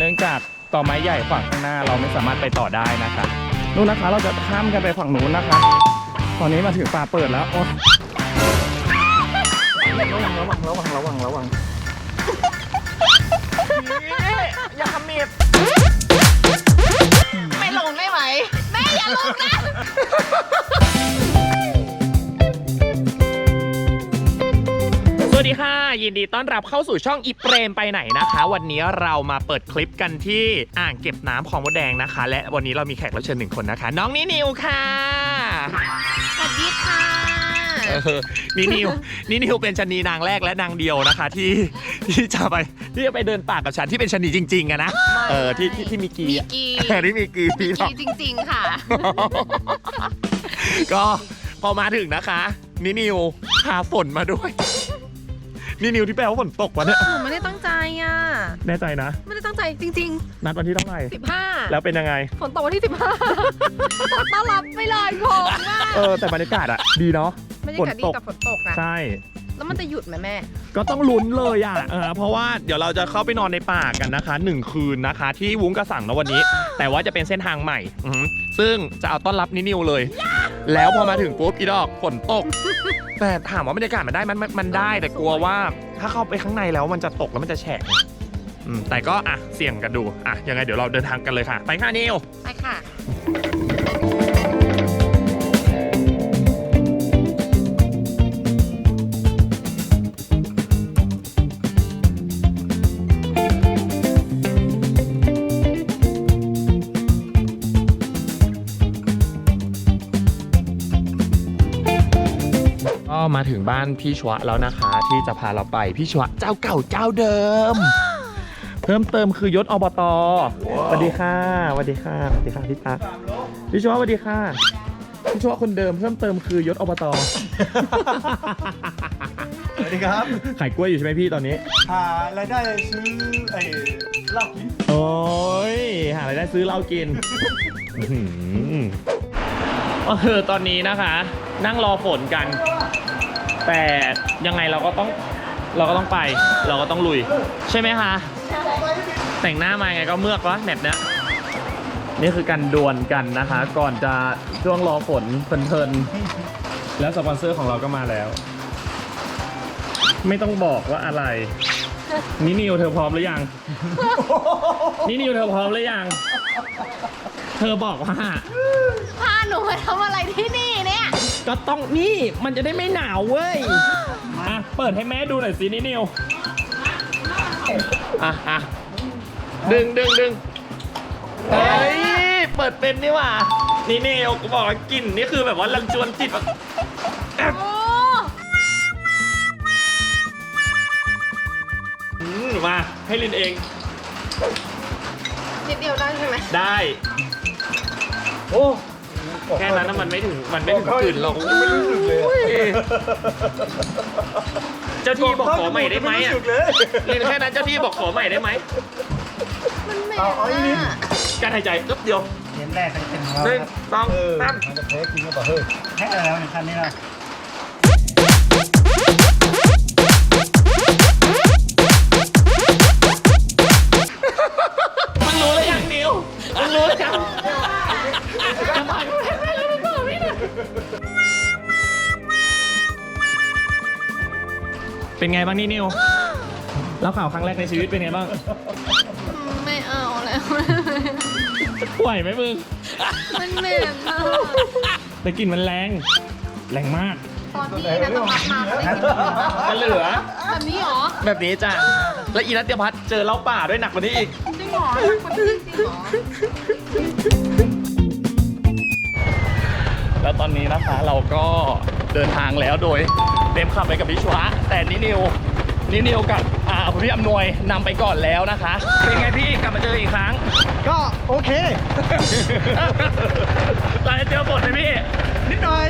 เนื่องจากต่อไม้ใหญ่ขวางข้างหน้าเราไม่สามารถไปต่อได้นะคะนู่นนะคะเราจะข้ามกันไปฝั่งนู้นนะคะ ตอนนี้มาถึงป่าเปิดแล้วโอ๊ยระวังระวังระวังระวังระวังอย่าขมิบไม่ลงได้ไหมแม่อย่าลงนะ วัสดีค่ะ ยินดีต้อนรับเข้าสู่ช่องอีเปรมไปไหนนะคะ วันนี้เรามาเปิดคลิปกันที่อ่างเก็บน้ำของมดแดงนะคะ และวันนี้เรามีแขกรับเชิญหนึ่งคนนะคะ น้องนินิวค่ะสวัสดีค่ะเออนินิวนินิวเป็นชะนีนางแรกและนางเดียวนะคะ ที่ที่จะไปที่จะไปเดินป่ากับฉันที่เป็นชะนีจริงๆอะนะเออที่ที่ที่มีกีมีอะกีเออที่มีกีมีพี่น้องกีจริง ๆ ค่ะ ก็พอมาถึงนะคะนินิวพาฝนมาด้วย นินิวที่แปลว่าฝนตกวะเนี่ยหนูไม่ได้ตั้งใจอะ แน่ใจนะ ไม่ได้ตั้งใจจริง นัดวันที่เท่าไหร่ๆ 15 แล้วเป็นยังไง ฝนตกวันที่ 15ต้อนรับไม่เลยผมอะเออแต่บรรยากาศอะดีเนาะไม่ได้กะดีฝนตก กับฝนตกนะ ใช่ แล้วมันจะหยุดไหมแม่ ก็ต้องลุ้นเลยอะเออเพราะว่าเดี๋ยวเราจะเข้าไปนอนในป่ากันนะคะหนึ่งคืนนะคะ ที่วุ้งกระสังนะวันนี้ แต่ว่าจะเป็นเส้นทางใหม่อือหือซึ่งจะเอาต้อนรับนินิวเลย แล้วพอมาถึงปุ๊บอีดอกฝนตก แต่ถามว่าบรรยากาศมันได้มันมันมันได้ แต่กลัวว่าถ้าเข้าไปข้างในแล้วมันจะตกแล้วมันจะแฉะอืมแต่ก็อะเสี่ยงกันดูอะยังไงเดี๋ยวเราเดินทางกันเลยค่ะ ไปค่ะนิว ไปค่ะ มาถึงบ้านพี่ชวะแล้วนะคะ ที่จะพาเราไปพี่ชวะเจ้าเก่าเจ้าเดิม เพิ่มเติมคือยศอบตสวัสดีค่ะสวัสดีค่ะสวัสดีค่ะพี่ตาพี่ชวะสวัสดีค่ะพี่ชวะคนเดิมเพิ่มเติมคือยศอบตสวัสดีครับขายกล้วยอยู่ใช่ไหมพี่ตอนนี้ หารายได้ซื้อไอ้เหล้ากินโอ้ยหาอะไรายได้ซื้อเหล้ากินอื้อหือก็คือตอนนี้นะคะ นั่งรอฝนกัน แต่ยังไงเราก็ต้องเราก็ต้องไป เราก็ต้องลุย ใช่ไหมคะ แต่งหน้ามายังไงก็เมือกวะแมทเนี้ยนี่คือการดวลกันนะคะ ก่อนจะช่วงรอฝนเพลินๆแล้วสปอนเซอร์ของเราก็มาแล้ว ไม่ต้องบอกว่าอะไรนินิวเธอพร้อมหรือยังนินิวเธอพร้อมหรือยัง เธอบอกว่าพาหนูมาทำอะไรที่นี่เนี่ย ก็ต้องนี่มันจะได้ไม่หนาวเว้ย อะ เปิดให้แม่ดูหน่อยสินินิวอะอะดึงดึงดึงเฮ้ย เปิดเป็นนี่หว่านี่นิวกูบอกว่ากลิ่นนี่คือแบบว่าลันจวนจิตแบบแอบโอ้อืมมาให้ลินเอง นิดเดียวได้ใช่ไหมได้ โอ้ แค่นั้นนะมันไม่ถึงมันไม่ถึงกลิ่นหรอกไม่รู้สึกเลยเจ้าที่บอกขอใหม่ได้ไหมไม่อะรู้สึกเลยลินแค่นั้นเจ้าที่บอกขอใหม่ได้ไหมมันเหม็นเอาเอาอีกนิดอะการหายใจปึ๊บเดียวเห็นแรกเป็นของเราหนึ่งครับสองเออสามมันจะแพ้กินก็ต่อเฮ้ยแค่แล้วในคันนี้นะ ไงบ้างนี่นิวเล่าข่าวครั้งแรกในชีวิตเป็นไงบ้างไม่เอาแล้วไหวไหมมึงมันเหม็นอะแต่กลิ่นมันแรง แรงมาก ตอนที่นัทพัฒน์มาเขาได้กินจะเหลือ แบบนี้เหรอ แบบนี้จ้ะและอีนัทเตียพัฒน์เจอเหล้าป่าด้วยหนักกว่านี้อีกจริงเหรอคนที่จริงเหรอแล้วตอนนี้นะคะเราก็เดินทางแล้วโดย เต็มขับไปกับพี่ชวะแต่นินิวนินิวกับอ่าพี่อำนวยนำไปก่อนแล้วนะคะ เป็นไงพี่กลับมาเจออีกครั้ง ก็โอเคเราจะเจอฝนไหมพี่ นิดหน่อย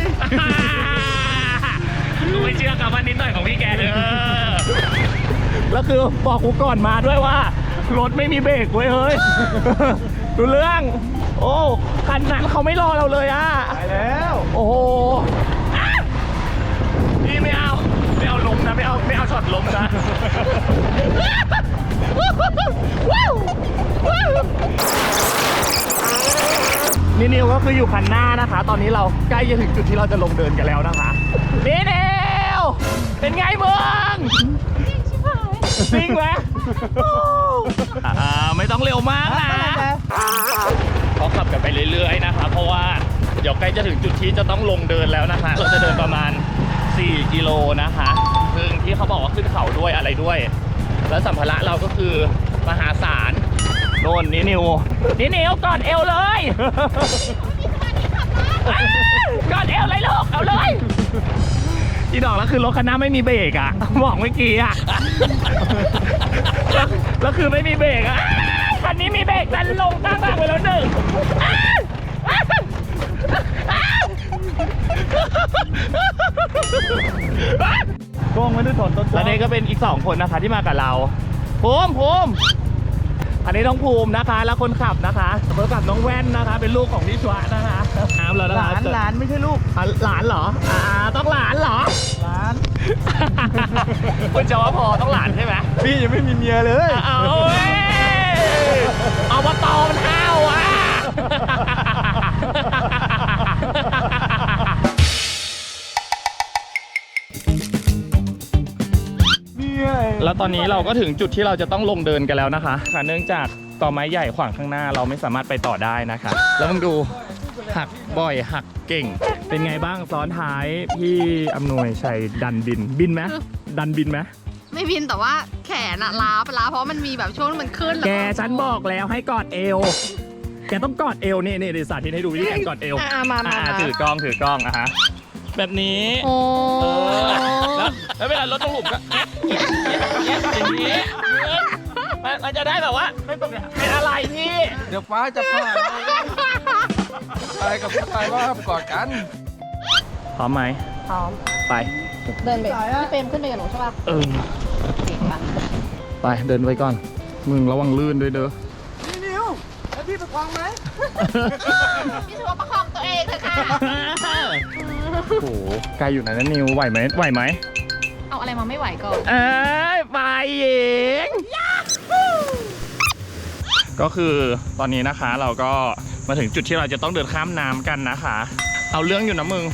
กูไม่เชื่อคำว่านิดหน่อยของพี่แกเด้อแล้วคือบอกกูก่อนมาด้วยว่า รถไม่มีเบรกเว้ยเฮ้ย ดูเรื่อง โอ้คันนั้นเขาไม่รอเราเลยอะ ไปแล้ว โอ้โหอะี่ไม่เอา ไม่เอาล้มนะ ไม่เอา ไม่เอาช็อตล้มนะ นี่นิวก็คืออยู่คันหน้านะคะ ตอนนี้เราใกล้จะถึงจุดที่เราจะลงเดินกันแล้วนะคะนี่นิวเป็นไงมึงจริงไหมอ่าไม่ต้องเร็วมากนะเขาขับกันไปเรื่อยๆนะคะ เพราะว่าเดี๋ยวใกล้จะถึงจุดที่จะต้องลงเดินแล้วนะคะเราจะเดินประมาณ 4 กิโลนะคะซึ่งที่เขาบอกว่าขึ้นเขาด้วยอะไรด้วย แล้วสัมภาระเราก็คือมหาศาลโน่นนี่นิวนี่นิวกอดเอวเลยกอดเอวเลยลูกเอาเลยอีดอกแล้วคือรถคันหน้าไม่มีเบรกอะบอกเมื่อกี้อะแล้วคือไม่มีเบรกอะคันนี้มีเบรกดันลงตั้งหลักไปแล้วหนึ่ง กล้องไม่ได้ถอดต้นและนี่ก็เป็นอีกสองคนนะคะที่มากับเราภูมิภูมิอันนี้น้องภูมินะคะ แล้วคนขับนะคะคนขับน้องแว่นนะคะ เป็นลูกของพี่ชวะนะคะน้ำแล้วนะหคะลานหลานไม่ใช่ลูกอะหลานเหรอ อ่าต้องหลานเหรอ หลาน คุณจะว่าพอต้องหลานใช่ไหมพี่ยังไม่มีเมียเลย เอาเว้ยอบตมันห้าวอะ แล้วตอนนี้เราก็ถึงจุดที่เราจะต้องลงเดินกันแล้วนะคะค่ะเนื่องจากต่อไม้ใหญ่ขวางข้างหน้าเราไม่สามารถไปต่อได้นะคะ แล้วมึงดูหักบ่อยหักเก่ง เป็นไงบ้างซ้อนท้ายพี่อำนวยชัยดันบินบินไหมดันบินไหมไม่บินแต่ว่าแขนอะล้าไปล้าเพราะมันมีแบบช่วงที่มันขึ้นล้วแกฉันบอกแล้วให้กอดเอวแกต้องกอดเอวนี่นี่ดิสาธิตให้ดูวิธีการกอดเอวอะมามาอ่ามาถือกล้องถือกล้องอะฮะแบบนี้โอ้เออแล้วแล้วเวลารถต้องหลุมก็ เอ๊ะเอ๊ะเอ๊ะเอ๊ะอย่างนี้มันมันจะได้แบบว่าไม่ต้องเนี่ยเป็นอะไรพี่เดี๋ยวฟ้าจะผ่านชายกับผู้ชายว่ากอดกัน พร้อมไหมพร้อม ไป เดินไปพี่เปรมขึ้นไปกับหนูใช่ป่ะเออเก่งปะไปเดินไว้ก่อน มึงระวังลื่นด้วยเด้อนี่นิวแล้วพี่ประคองไหมพี่ถือว่าประคองตัวเองเถอะค่ะโอ้โหไกลอยู่นะนั่นนิวไหวไหมไหวไหมเอาอะไรมาไม่ไหวก่อน เอ้ยไปเองก็คือตอนนี้นะคะเราก็มาถึงจุดที่เราจะต้องเดินข้ามน้ำกันนะคะ เอาเรื่องอยู่นะมึง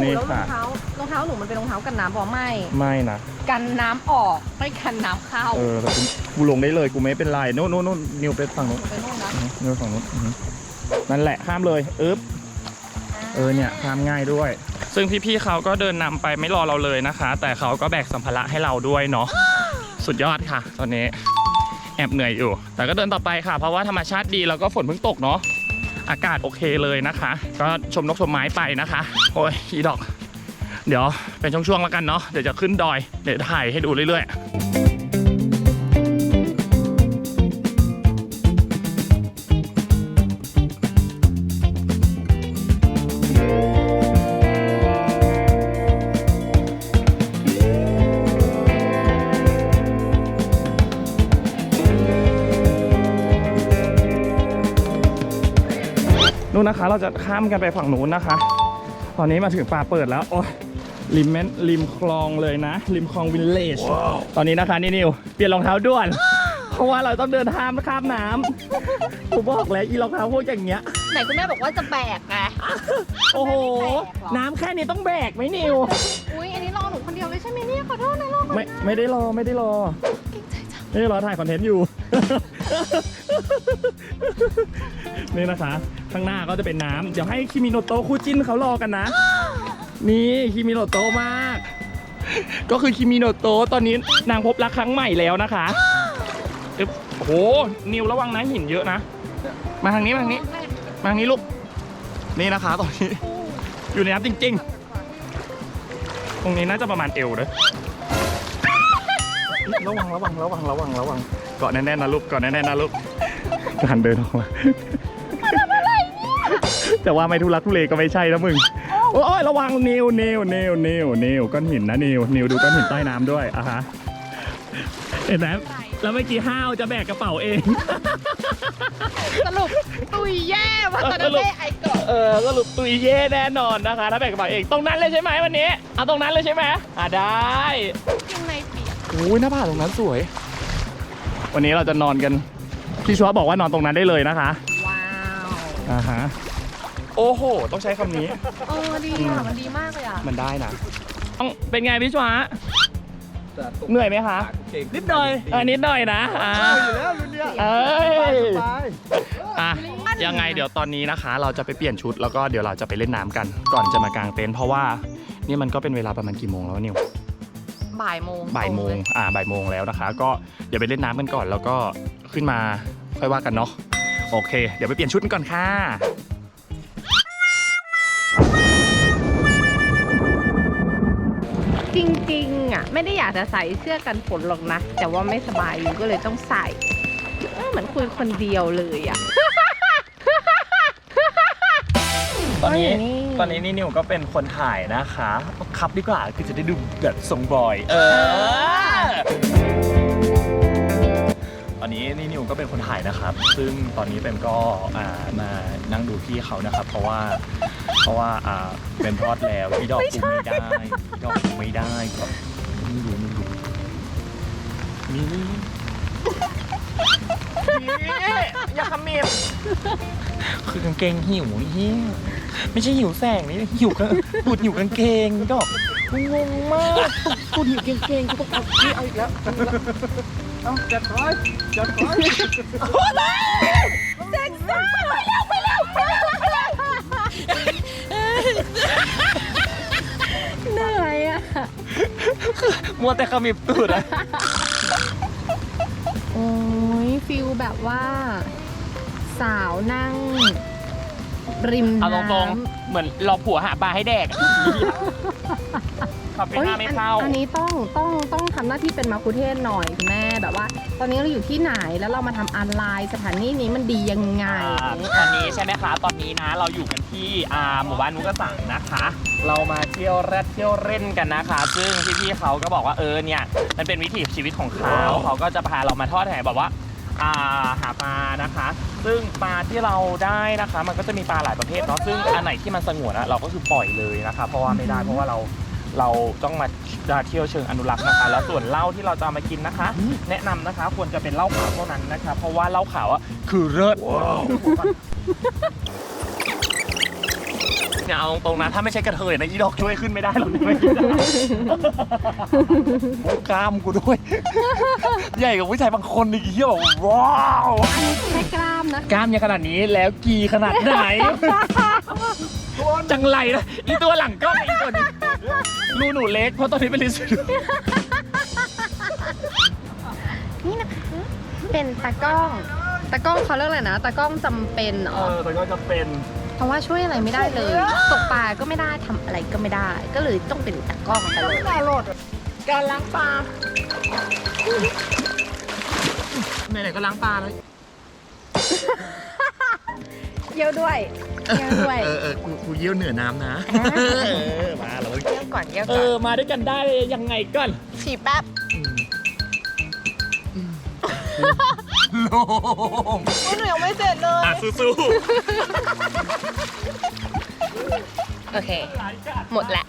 นี่แล้วรอค่ะงเท้ารองเท้าหนูมันเป็นรองเท้ากันน้ำบอกไม่ ไม่นะ กันน้ำออก ไม่กันน้ำเข้าเออแต่กูกูลงได้เลยกูไม่เป็นไรโน่นโน่นโน่นนิวไปฝั่งโน้นไปนู่นนะอือนิวฝั่งโน้นอือนั่นแหละข้ามเลยอึ๊บ เออเนี่ยข้ามง่ายด้วย ซึ่งพี่ๆเขาก็เดินนำไปไม่รอเราเลยนะคะ แต่เขาก็แบกสัมภาระให้เราด้วยเนาะสุดยอดค่ะ ตอนนี้แอบเหนื่อยอยู่ แต่ก็เดินต่อไปค่ะ เพราะว่าธรรมชาติดีแล้วก็ฝนเพิ่งตกเนาะอากาศโอเคเลยนะคะ ก็ชมนกชมไม้ไปนะคะ โอ้ยอีดอก เดี๋ยวเป็นช่วงๆแล้วกันเนาะเดี๋ยวจะขึ้นดอยเดี๋ยวถ่ายให้ดูเรื่อยๆ นู่นนะคะ เราจะข้ามกันไปฝั่งนู้นนะคะ ตอนนี้มาถึงป่าเปิดแล้วโอ้ยริมแม่นริมคลองเลยนะ ริมคลองวิลเลจตอนนี้นะคะนี่นิวเปลี่ยนรองเท้าด่วน เพราะว่าเราต้องเดินข้ามข้ามน้ำผมบอกแล้วอีรองเท้าพวกอย่างเงี้ยไหนคุณแม่บอกว่าจะแบกไงโอ้โหไม่แบกหรอน้ำแค่นี้ต้องแบกไหมนิวอุ้ยอันนี้รอหนูคนเดียวเลยใช่ไหมเนี่ยขอโทษนะรอไม่ไม่ได้รอไม่ได้รอเก่งใจจังไม่ได้รอถ่ายคอนเทนต์อยู่นี่นะคะ ข้างหน้าก็จะเป็นน้ำเดี๋ยวให้คิมิโนโตะคู่จิ้นเขารอกันนะ นี่คิมิโนโตะมาก ก็คือคิมิโนโตะตอนนี้นางพบรักครั้งใหม่แล้วนะคะอึ๊บโอ้โหนิวระวังนะหินเยอะนะ มาทางนี้มาทางนี้ มาทางนี้ลูก นี่นะคะตอนนี้ อยู่ในน้ำจริง ๆ ตรงนี้น่าจะประมาณเอวเลยระวังระวังระวังระวังระวังเกาะแน่นๆนะลูกเกาะแน่นๆนะลูกการเดินออกมา แต่ว่าไม่ทุลักทุเลก็ไม่ใช่นะมึง โอ้ยระวังนิวนิวนิวนิวนิวก้อนหินนะนิวนิวดูก้อนหินใต้น้ำด้วยอะฮะเห็นไหมแล้วเมื่อกี้ห้าวจะแบกกระเป๋าเอง สรุปตุยแย่ว่าตอนนั้นสรุปแม่ไอ้ก่อนเออสรุปตุยเย่แน่นอนนะคะ ถ้าแบกกระเป๋าเองตรงนั้นเลยใช่ไหมวันนี้เอาตรงนั้นเลยใช่ไหมอะได้ยังในเปียกโอ้ยหน้าผาตรงนั้นสวย วันนี้เราจะนอนกันพี่ชัวบอกว่านอนตรงนั้นได้เลยนะคะ ว้าวอ่าฮะ โอ้โห ต้องใช้คำนี้ เออดีอะมันดีมากเลยอะมันได้นะต้องเป็นไงพี่ชวะเหนื่อยไหมคะนิดหน่อยเออนิดหน่อยนะอ่าอยู่แล้วรุ่นเนี้ยเอ้ยสบายอะยังไงเดี๋ยวตอนนี้นะคะ เราจะไปเปลี่ยนชุดแล้วก็เดี๋ยวเราจะไปเล่นน้ำกัน ก่อนจะมากางเต็นท์เพราะว่านี่มันก็เป็นเวลาประมาณกี่โมงแล้วนิว บ่ายโมงบ่ายโมงตรเลอ่า บ่ายโมงแล้วนะคะ ก็เดี๋ยวไปเล่นน้ำกันก่อน แล้วก็ขึ้นมาค่อยว่ากันเนาะ โอเค เดี๋ยวไปเปลี่ยนชุดกันก่อนค่ะ จริงๆอะไม่ได้อยากจะใส่เสื้อกันฝนหรอกนะ แต่ว่าไม่สบายอยู่ก็เลยต้องใส่เออเหมือนคุยคนเดียวเลยอะ ตอนนี้เอ้ยนี่ตอนนี้นี่นิวก็เป็นคนถ่ายนะคะ ครับดีกว่าคือจะได้ดูแบบทรงบอย เออต อนนี้นี่นิวก็เป็นคนถ่ายนะครับ ซึ่งตอนนี้เป็นก็อ่ามานั่งดูพี่เขานะครับ เพราะว่าเพราะว่าอ่าเป็นทอดแล้วอีดอกกูไม่ได้อีดอกกูไม่ได้ครับนี่ดูนี่ดูนี่นี่อย่าขมิบคือกางเกงหิวเฮียไม่ใช่หิวแสงนี่หิวกางตูดหิวกางเกงอีดอกกูงงมากตูดหิวกางเกงกูต้องเอาพี่เอาอีกแล้ว เอาจัดร้อยจัดร้อยเซ็กซี่ไปแล้วไปแล้วไปแล้วไปแล้วเหนื่อยอะมัวแต่ขมิบตูดอะโอ้ยฟิลแบบว่า สาวนั่ง ริมเอาน้ำตรงๆ เหมือนรอผัวหาปลาให้แดก ขับไปเอ้ยหน้าไม่เข้า อันอันนี้ต้องต้องต้องทำหน้าที่เป็นมาคุเทศหน่อยคุณแม่แบบว่า ตอนนี้เราอยู่ที่ไหนแล้วเรามาทำออนไลน์สถานที่นี้มันดียังไง อ่าตอนนี้ใช่ไหมคะ ตอนนี้นะเราอยู่กันที่อ่าหมู่บ้านนุกสังนะคะ เรามาเที่ยวแรดเที่ยวเล่นกันนะคะ ซึ่งพี่ๆเขาก็บอกว่าเออเนี่ยมันเป็นวิถีชีวิตของเขาเขาก็จะพาเรามาทอดแห่แบบว่าอ่าหาปลานะคะ ซึ่งปลาที่เราได้นะคะ มันก็จะมีปลาหลายประเภทเนาะซึ่งอันไหนที่มันสงวนอะเราก็คือปล่อยเลยนะคะ เพราะว่าไม่ได้เพราะว่าเรา เราต้องมาเที่ยวเชิงอนุรักษ์นะคะ แล้วส่วนเหล้าที่เราจะเอามากินนะคะ แนะนำนะคะควรจะเป็นเหล้าขาวเท่านั้นนะคะ เพราะว่าเหล้าขาวอะคือเลิศ เนี่ยเอาตรงๆนะถ้าไม่ใช่กระเทยนะอีดอกช่วยขึ้นไม่ได้หรอกไม่ได้กล้ามกูด้วย ใหญ่กว่าผู้ชายบางคนอีกเหี้ยบอกว้าวแค่กล้ามนะกล้ามยังขนาดนี้แล้วกีขนาดไหน จังไรนะอีตัวหลังกล้องอีตัวนี้รูหนูเล็กเพราะตอนนี้เป็นลิสนี่นะคะเป็นตากล้องตากล้องเขาเรียกอะไรนะตากล้องจำเป็นเหรเอออแต่ก็จะเป็น เพราะว่าช่วยอะไรไม่ได้เลย ตกปลาก็ไม่ได้ทำอะไรก็ไม่ได้ ก็เลยต้องเป็นตากล้องไปเลยการล้างปลาไหนๆก็ล้างปลาแล้วเยี่ยวด้วยเยี่ยวด้วย เออเออกูกูเยี่ยวเหนือน้ำนะอ่าเออ มาแล้วเยี่ยวก่อนเยี่ยวเอก่อนอ มาด้วยกันได้ยังไงก่อน ฉี่แป๊บ โลมหนูยังไม่เสร็จเลย อะสู้โอเค หมดละ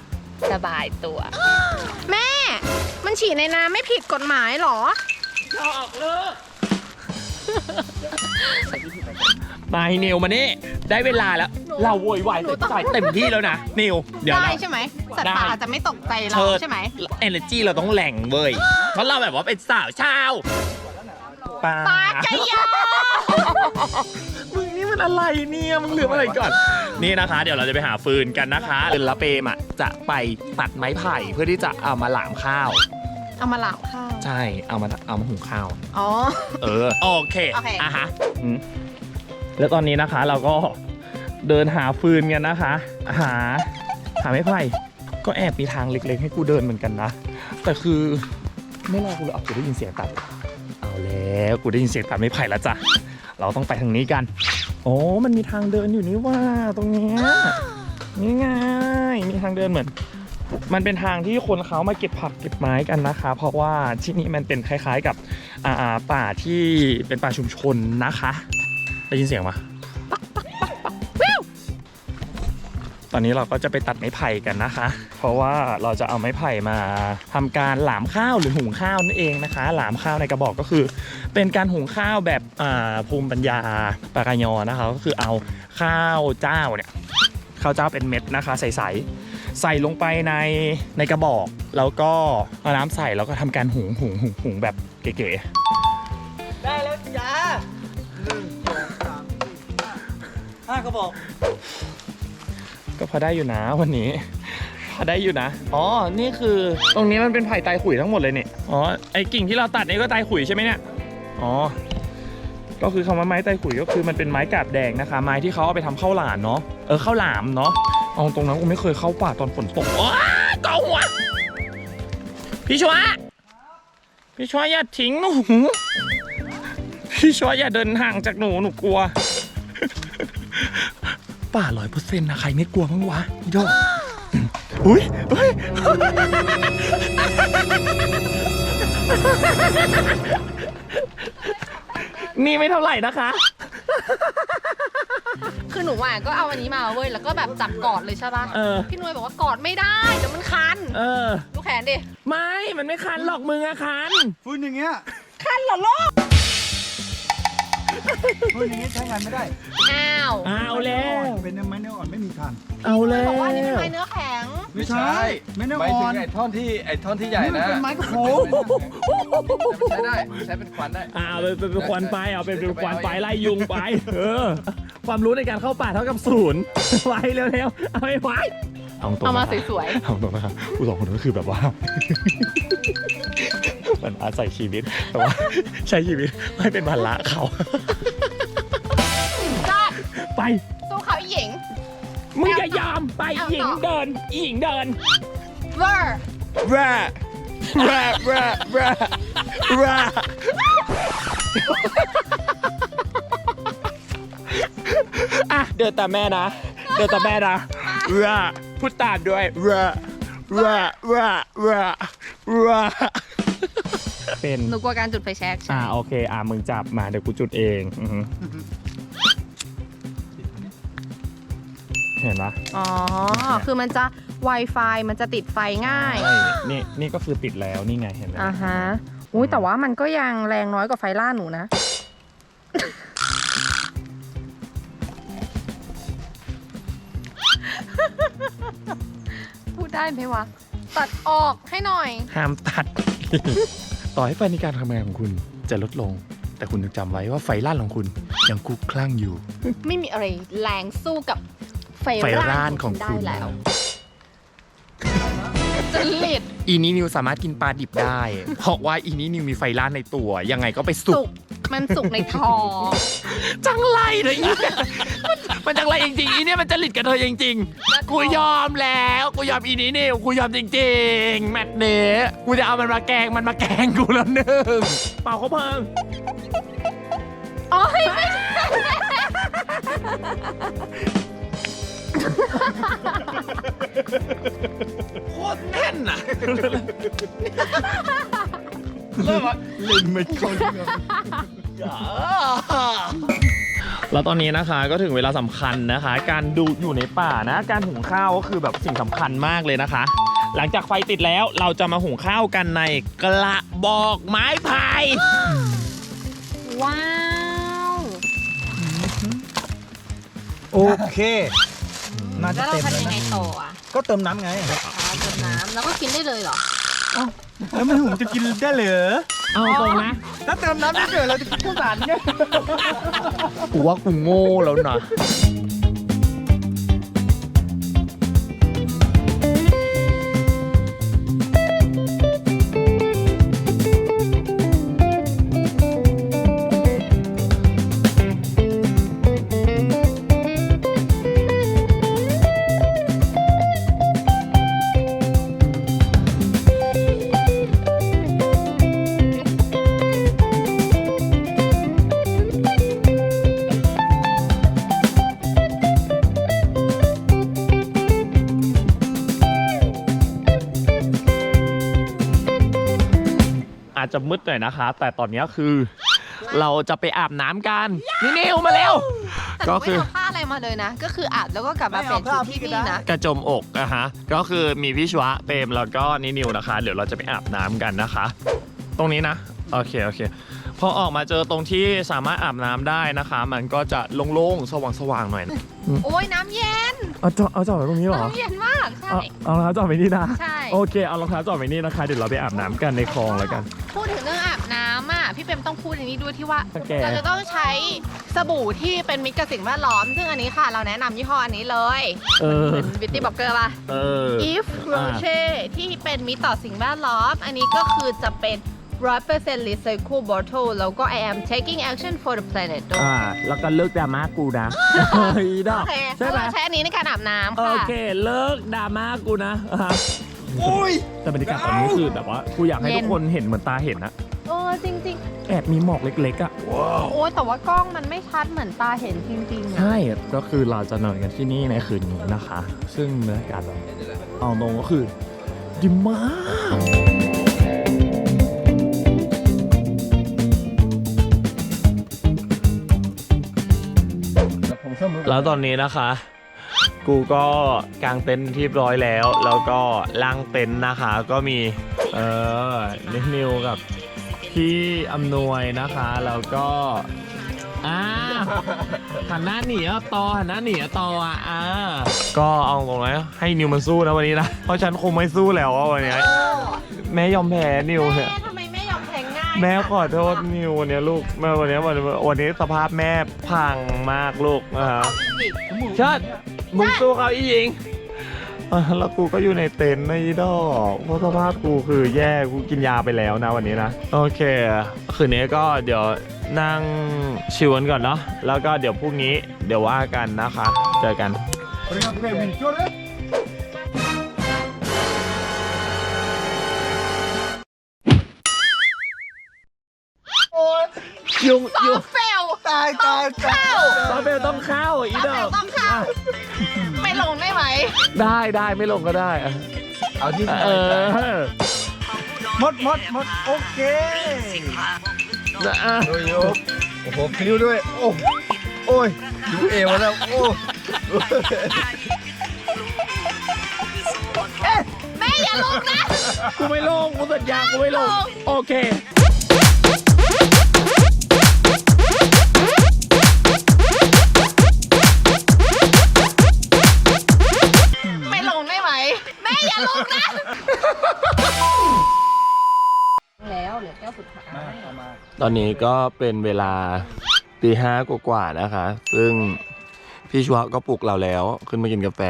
สบายตัว แม่ มันฉี่ในน้ำไม่ผิดกฎหมายเหรอๆชอบเลิกมาให้นิวมานี่ ได้เวลาแล้ว เราโวยวายหนูต้องใส่เต็มที่แล้วนะ นิว เดี๋ยวได้เรา ใช่ไหมสัตว์ป่าได้ จะไม่ตกใจเราเชิดใช่ไหม เอเนจีเราต้องแหล่งเว้ย เพราะเราแบบว่าเป็นสาวชาว ปลาปลาใจยามึงนี่มันอะไรเนี่ยมึงเหลืออะไรก่อน นี่นะคะ เดี๋ยวเราจะไปหาฟืนกันนะคะฟืนละเปมอะจะไปตัดไม้ไผ่เพื่อที่จะเอามาหลามข้าว เอามาหลามข้าว ใช่เอามาเอามาหุงข้าว อ๋อ เออโอเคโอเค อะฮะอืมแล้วตอนนี้นะคะเราก็เดินหาฟืนกันนะคะ หา หาไม้ไผ่ก็แอบมีทางเล็กๆ ให้กูเดินเหมือนกันนะ แต่คือไม่รอกูเลยเอากูได้ยินเสียงตัด เอาแล้วกูได้ยินเสียงตัดไม้ไผ่แล้วจ้ะ เราต้องไปทางนี้กัน โอ้มันมีทางเดินอยู่นี่ว่าตรงเนี้ยนี่ไงมีทางเดินเหมือน มันเป็นทางที่คนเขามาเก็บผักเก็บไม้กันนะคะ เพราะว่าที่นี่มันเป็นคล้ายๆกับอ่าป่าที่เป็นป่าชุมชนนะคะ ได้ยินเสียงปะ ตอนนี้เราก็จะไปตัดไม้ไผ่กันนะคะ เพราะว่าเราจะเอาไม้ไผ่มาทำการหลามข้าวหรือหุงข้าวนั่นเองนะคะ หลามข้าวในกระบอกก็คือ เป็นการหุงข้าวแบบอ่าภูมิปัญญาปากายอนะคะ ก็คือเอาข้าวเจ้าเนี่ยข้าวเจ้าเป็นเม็ดนะคะใสๆใส่ลงไปในในกระบอก แล้วก็เอาน้ำใส่แล้วก็ทำการหุงหุงหุงหุงแบบเก๋ๆได้แล้วจ้าหนึ่งสองสามสี่ห้าห้ากระบอก ก็พอได้อยู่นะวันนี้ พอได้อยู่นะ อ๋อ นี่คือตรงนี้มันเป็นไผ่ไตายขุยทั้งหมดเลยนี่อ๋อ ไอ้กิ่งที่เราตัดนี่ก็ไตายขุยใช่ไหมเนี่ย อ๋อ ก็คือคำว่าไม้ไตายขุยก็คือมันเป็นไม้กาบแดงนะคะ ไม้ที่เขาเอาไปทำข้าวหลามเนาะ เออข้าวหลามเนาะ เอาตรงนั้นกูไม่เคยเข้าป่าตอนฝนตกว้าเกาหัว พี่ชัวพี่ชัวอย่าทิ้งหนู พี่ชัวอย่าเดินห่างจากหนูหนูกลัว ป่าร้อยเปอร์เซ็นต์นะใครไม่กลัวมั้งวะอีโดอกอุ้ยเฮ้ยนี่ไม่เท่าไหร่นะคะ คือหนูอะก็เอาอันนี้มาเว้ยแล้วก็แบบจับกอดเลยใช่ปะเออ พี่นุ้ยบอกว่ากอดไม่ได้เดี๋ยวมันคันเออ ดูแขนดิ ไม่ มันไม่คันหรอกมึงอะคัน ฟื้นอย่างเงี้ย คันเหรอลูก ฟื้นอย่างเงี้ยใช้งานไม่ได้อ้าวเอาแล้ว เป็นเนื้อไม้เนื้ออ่อนไม่มีคันเอาแล้วบอกว่าอันนี่เป็นไม้เนื้อแข็ง ไม่ใช่ ไม่เนื้อหมายอ่ถึองนไอ้ท่อนที่ไอ้ท่อนที่ใหญ่นี่มันนะเป็นไม้กระโถใช้ได้ใช้เป็นควันได้ อ่าเอาเป็นเป็นเป็นควันไปเอาเป็นเป็นควันไปไล่ยุงไป เออ ความรู้ในการเข้าป่าเท่ากับศูนย์ ไว้เร็วๆเอาไปไว้เอาตรงเอามานะคะสวยเอาตรงนะครับผู้สองคนนั้นก็คือแบบว่า มันอาศัยชีวิต แต่ว่าใช้ชีวิตไม่เป็นภาระเขาๆได้ไป สู้เขาอีหญิง มึงจะยอมไปเอาต่อ หญิงเดินอีหญิงเดินเวอร์แร่แร่แร่แร่แร่อะเดินตามแม่นะ เดินตามแม่นะแร่พูดตามด้วยแร่แร่แร่แร่แร่ เป็นหนูกลัวการจุดไฟแช็กใช่อ่าโอเค อ่ามึงจับมาเดี๋ยวกูจุดเองอือหือเห็นปะ อ๋อ คือมันจะ Wi-Fi มันจะติดไฟง่ายใช่นี่นี่ก็คือติดแล้วนี่ไงเห็นไหมอ่าฮะ อุ้ยแต่ว่ามันก็ยังแรงน้อยกว่าไฟล่าหนูนะ พูดได้ไหมวะ ตัดออกให้หน่อย ห้ามตัด ต่อให้ไฟในการทำงานของคุณจะลดลง แต่คุณต้องจำไว้ว่าไฟล่านของคุณยังคุกคลั่งอยู่ ไม่มีอะไรแรงสู้กับไฟไฟร่าร่านนขขอองงคุคุณณได้แล้วจริต อีนี้นิวสามารถกินปลาดิบได้ เพราะว่าอีนี้นิวมีไฟล่านในตัว ยังไงก็ไปสุสุกก มันสุกในท้อง จังไรเลยอีเนี่ยมัน มันจังไรจริงๆอีเนี่ยมันจะหลิดกับเธอจริงๆ กูยอมแล้ว กูยอมอีนี้นิวกูยอมจริงๆ แมตเน่กูจะเอามันมาแกล้งมันมาแกล้งกูแล้วหนึ่งเป่าเขาเพิงโอ้ยไม่ใช่โคตรแน่นอะเริ่มว่าเล่นไม่ชน แล้วตอนนี้นะคะก็ถึงเวลาสำคัญนะคะ การดูอยู่ในป่านะ การหุงข้าวก็คือแบบสิ่งสำคัญมากเลยนะคะ หลังจากไฟติดแล้วเราจะมาหุงข้าวกันในกระบอกไม้ไผ่ว้าว โอเคน่าจะแล้วเราเต็มแล้วทำยังไงนะต่ออะก็เติมน้ำไงอ่าเติมน้ำแล้วก็กินได้เลยเหรอ แล้วมันหุงจะกินได้เหรอเอาตรงนะถ้าเติมน้ำไม่เกิดเราจะกินข้าวสารไง กูว่ากูโง่แล้วนะ จจะมืดหน่อยนะคะ แต่ตอนนี้คือ เราจะไปอาบน้ำกัน นี่นิวมาเร็ว แต่หก็นูคืไม่อ เอาผ้าอะไรมาเลยนะ ก็คืออาบแล้วก็กลับมาเปลี่ยนชุดที่นี่นะ กระจมอกอะฮะ ก็คือมีพี่ชวะเปรมแล้วก็นินิวนะคะ เดี๋ยวเราจะไปอาบน้ำกันนะคะ ตรงนี้นะ โอเค โอเค พอออกมาเจอตรงที่สามารถอาบน้ำได้นะคะ มันก็จะโล่งๆ สว่างๆ หน่อยนะ โอ้ยน้ำเย็น เอาจอดเอาจอดไว้ตรงนี้เหรอ น้ำเย็นมาก ใช่ เอาเอารองเท้าจอดไว้นี่นะ ใช่ โอเค เอารองเท้าจอดไว้นี่นะคะ เดี๋ยวเราไปอาบน้ำกันในคลองแล้วกัน พูดถึงเรื่องอาบน้ำอะพี่เปรมต้องพูดอย่างนี้ด้วยที่ว่าสแกนเราจะต้องใช้สบู่ที่เป็นมิตรกับสิ่งแวดล้อม ซึ่งอันนี้ค่ะ เราแนะนำยี่ห้ออันนี้เลยเออ เป็นบิวตี้บล็อกเกอร์ป่ะ เออ If Roche ที่เป็นมิตรต่อสิ่งแวดล้อม อันนี้ก็คือจะเป็น 100% recycle bottle แล้วก็ I am taking action for the planet ด้วย อ่าแล้วก็เลิกดราม่ากูนะเฮ้ยดอโอกเคใช่ไหมใช้อันนี้ในการอาบน้ำโอค่ะ เคเลิกดราม่ากูนะอ่าโอ้ย แต่บรรยากาศตอนนี้คือแบบว่ากูอยากให้ทุกคนเห็นเหมือนตาเห็นนะเออจริง แอบมีหมอกเล็กๆอะๆ โอ้ยแต่ว่ากล้องมันไม่ชัดเหมือนตาเห็นจริงๆอะ ใช่ก็คือเราจะนอนกันที่นี่ในคืนนี้นะคะ ซึ่งบรรยากาศแบบเอาตรงก็คือดีมาก แล้วตอนนี้นะคะ กูก็กางเต็นท์ที่เรียบร้อยแล้ว แล้วก็ล่างเต็นท์นะคะ ก็มี เออนินิวกับพี่อำนวยนะคะ แล้วก็อ่าหันหน้าหนีอะตอหันหน้าหนีอะตออะอ่าก็เอาตรงนะให้นิวมันสู้นะวันนี้นะ เพราะฉันคงไม่สู้แล้วอะวันนี้ แม่ยอมแพ้นิวเนี่ย แพ้ง่ายแม่ขอโทษนิววันนี้ลูกแม่วันนี้วันวันนี้สภาพแม่พังมากลูกนะฮะเชิดมึงสู้เขาอีหญิงอะแล้วกูก็อยู่ในเต็นท์ในะอีดอกเพราะสภาพกูคือแย่กูกินยาไปแล้วนะวันนี้นะโอเค คืนนี้ก็เดี๋ยวนั่งชิวกันก่อนเนาะแล้วก็เดี๋ยวพรุ่งนี้เดี๋ยวว่ากันนะคะ เจอกัน ยุงซอยุงฟเฟลตายตายตายซอฟเฟลต้องเข้าอีซอฟดเฟอลกต้องเข้าไม่ลงได้ไหม ได้ได้ไม่ลงก็ได้อะเอาที่เออหมดหมดหมดโอเคอะโอ้ยโอ้โหพลิ้วด้วย โอ้โอ้ยดูเอวแล้วโอ้แม่อย่าลงนะ กูไม่ลงกูสัญญากูไม่ลงลงโอเค ตอนนี้ก็เป็นเวลาตีห้ากว่าๆนะคะ ซึ่งพี่ชัวก็ปลุกเราแล้วขึ้นมากินกาแฟ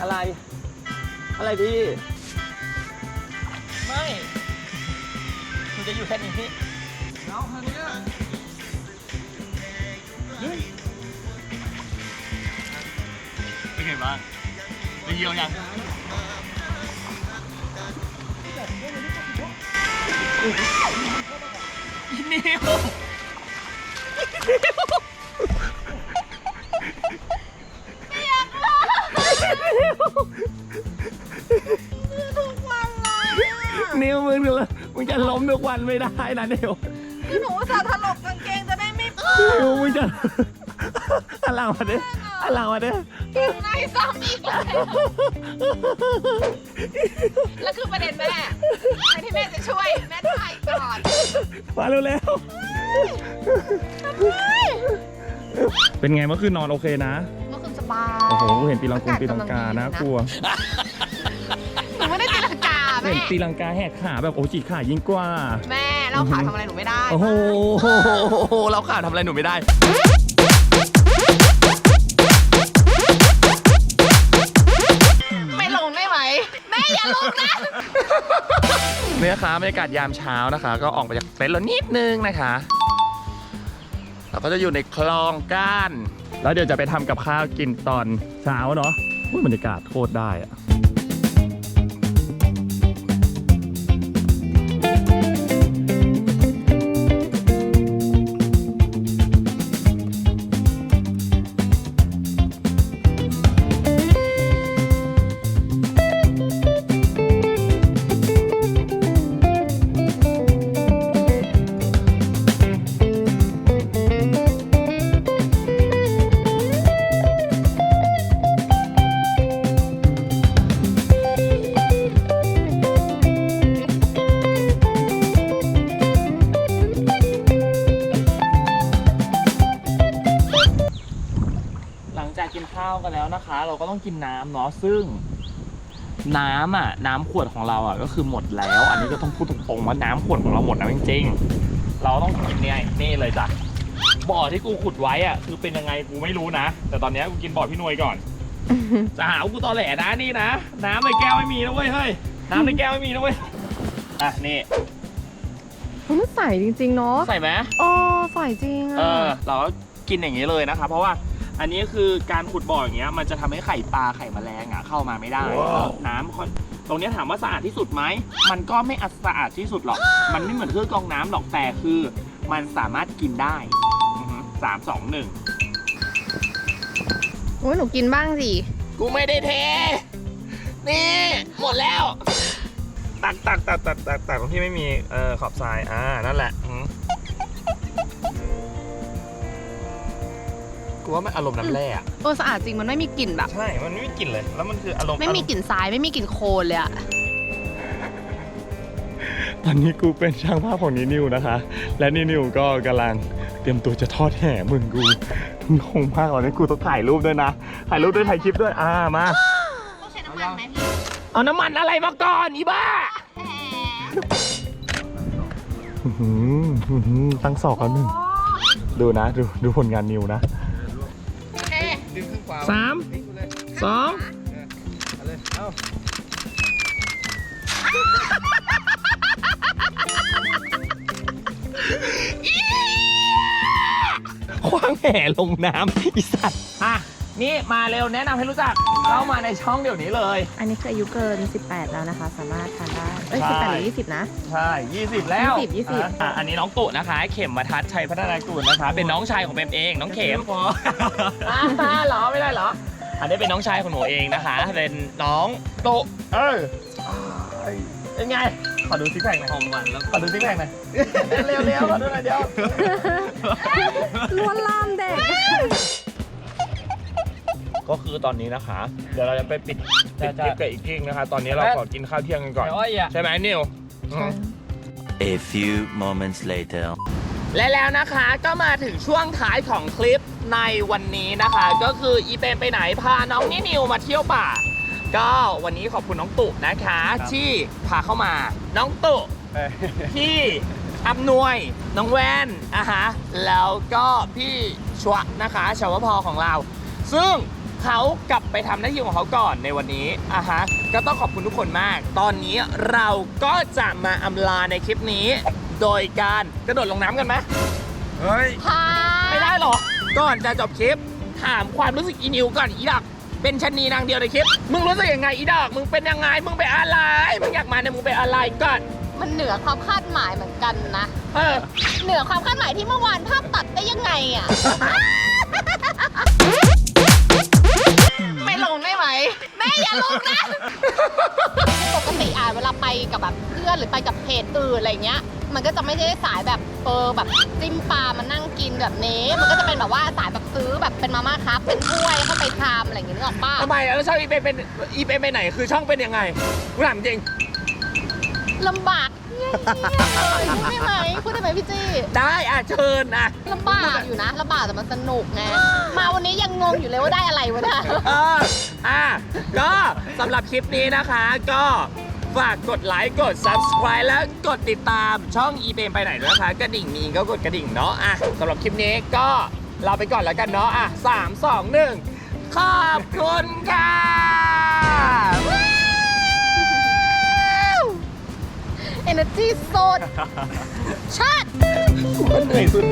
อะไร อะไรพี่ จะอยู่แค่นี้พี่เป็นไงบ้างไปเยี่ยวยังอีนิว จะล้มทุกวันไม่ได้นะนิวหนูจะถลกกางเกงจะได้ไม่เปื้นิวมึงจะหันหลังมาดิหันหลังมาดิอนในซ้ำอีกแล้วแล้วคือประเด็นแม่แทนที่แม่จะช่วยแม่ถ่ายก่อนมาเร็วๆเป็นไงเมื่อคืนนอนโอเคนะ เมื่อคืนสบายโอ้โหเห็นตีลังกงตีลังกานะกลัว เห็นตีลังกาแหกขาแบบโอ้จีขายิ่งกว่า แม่เราขาทำอะไรหนูไม่ได้ โอ้โหเราขาทำอะไรหนูไม่ได้ไม่ลงได้ไหมแม่อย่าลงนะเนี่ยคะบรรยากาศยามเช้านะคะ ก็ออกมาจากเต็นท์เรานิดนึงนะคะเราก็จะอยู่ในคลองก้าน แล้วเดี๋ยวจะไปทำกับข้าวกินตอนเช้าเนาะอุ๊ยบรรยากาศโคตรได้อะ ต้องกินน้ำเนาะซึ่งน้ำอะน้ำขวดของเราอะก็คือหมดแล้ว อันนี้ก็ต้องพูดตรงๆว่าน้ำขวดของเราหมดแล้วจริงๆ เราต้องกินเนี่ยนี่เลยจ้ะบ่อที่กูขุดไว้อะคือเป็นยังไงกูไม่รู้นะ แต่ตอนเนี้ยกูกินบ่อพี่หนวยก่อนจะหาว่ากูตอแหลนะนี่นะน้ำในแก้วไม่มีนะเว้ยเฮ้ยน้ำในแก้วไม่มีนะเว้ยอะนี่มันใสจริงๆเนาะใส่ไหมโอ้ใสจริงเออะอเราก็กินอย่างนี้เลยนะครับเพราะว่า อันนี้คือการขุดบ่ออย่างเงี้ยมันจะทำให้ไข่ปลาไข่แมลงอะเข้ามาไม่ได้ น้ำค่อนตรงเนี้ยถามว่าสะอาดที่สุดไหมมันก็ไม่สะอาดที่สุดหรอก มันไม่เหมือนเครื่องกรองน้ำหรอกแต่คือ มันสามารถกินได้อือฮึสามสองหนึ่งโอ้ยหนูกินบ้างสิ กูไม่ได้เท นี่ หมดแล้ว ตักตักตักตักตักตักตรงที่ไม่มีเอ่อขอบทรายอ่านั่นแหละอือ กูว่ามันอารมณ์น้ำแร่อะเออสะอาดจริงมันไม่มีกลิ่นแบบ ใช่ มันไม่มีกลิ่นเลย แล้วมันคืออารมณ์ไม่มีกลิ่นทรายไม่มีกลิ่นโคลนเลยอะตอนนี้กูเป็นช่างภาพของนินิวนะคะ และนินิวก็กำลังเตรียมตัวจะทอดแห่มึงกูงงมากเลยกูต้องถ่ายรูปด้วยนะ ถ่ายรูปด้วยถ่ายคลิปด้วย อ่า มา ต้องใช้น้ำมันไหมพี่เอาน้ำมันอะไรมาก่อนอีบ้าอื้อหืออื้อหือตั้งศอกแล้วหนึ่ง ดูนะ ดูดูผลงานนิวนะเอ๊ะดึง ขึ้นขวาสามทิ้งไปเลยสองเอาเลยเอาคว้างแห่ลงน้ำอีสัตว์อะ นี่มาเร็วแนะนำให้รู้จัก เข้ามาในช่องเดี๋ยวนี้เลย อันนี้คืออายุเกิน 18 แล้วนะคะ สามารถทานได้ เอ้ย ใช่ 18หรือ20 นะ ใช่ 20 แล้ว20 20อะอันนี้น้องตุนะคะ เข็มมาทัดชัยพัฒนากุลนะคะ เป็นน้องชายของเบมเอง น้องเข็ม อ่าเหรอไม่ได้เหรอ อันนี้เป็นน้องชายของหนูเองนะคะ เป็นน้องตุเออเป็นไง ขอดูซิกแพคหน่อย ของวันแล้วขอดูซิกแพคหน่อย เร็วๆขอดูหน่อยเดียว ลวนลามเด็ก ก็คือตอนนี้นะคะ เดี๋ยวเราจะไปปิดปิดคลิปกับอีกกิ้งนะคะ ตอนนี้เราขอกินข้าวเที่ยงกันก่อน ใช่ไหมนิวอืม A few moments later. และแล้วนะคะก็มาถึงช่วงท้ายของคลิปในวันนี้นะคะ ก็คืออีเปนไปไหนพาน้องนินิวมาเที่ยวป่า ก็วันนี้ขอบคุณน้องตุนะคะ ที่พาเข้ามา น้องตุเอ้ยพี่อำนวยน้องแว่นอะฮะแล้วก็พี่ชวะนะคะชวพของเรา ซึ่ง เขากลับไปทำหน้าที่ของเขาก่อนในวันนี้อะฮะก็ต้องขอบคุณทุกคนมาก ตอนนี้เราก็จะมาอำลาในคลิปนี้ โดยการกระโดดลงน้ำกันไหมเฮ้ย พาไม่ได้หรอ ก่อนจะจบคลิป ถามความรู้สึกอีนิวก่อนอีดัก เป็นชะนีนางเดียวในคลิป มึงรู้สึกยังไงอีดัก มึงเป็นยังไง มึงไปนอะไร มึงอยากมาเนี่ยมึงไปนอะไรก่อน มันเหนือความคาดหมายเหมือนกันนะ เออ เหนือความคาดหมายที่เมื่อวานภาพตัดได้ยังไงอะไม่ ลงได้ไหม แม่อย่าลงนะ ปกติอะเวลาไปกับแบบเพื่อนหรือไปกับเพจอื่นอะไรเงี้ย มันก็จะไม่ได้สายแบบเออแบบจิ้มปลามานั่งกินแบบนี้ มันก็จะเป็นแบบว่าสายแบบซื้อแบบเป็นมาม่าครับ เป็นถ้วยเข้าไปทำอะไรอย่างเงี้ยนึกออกป้าทำไมแล้วช่องอีเป็นเป็นอีเป็นไปไหนคือช่องเป็นยังไงกูถามจริงลำบากเงี้ยๆ พูดได้ไหมพูดได้ไหมพี่จี้ได้อะเชิญอะลำบากอยู่นะลำบากแต่มันสนุกไงมาวันนี้ยังงงอยู่เลยว่าได้อะไรวะเนี่ยเอออะก็สำหรับคลิปนี้นะคะก็ฝากกดไลค์กด subscribe และกดติดตามช่อง e เ m ไปไหนด้วยนะคะกระดิ่งมีก็กดกระดิ่งเนาะอะสำหรับคลิปนี้ก็ลาไปก่อนแล้วกันเนาะอะสามสองหนึ่งขอบคุณค่ะ เอเนอร์จีสดชาติ เหนื่อยสุด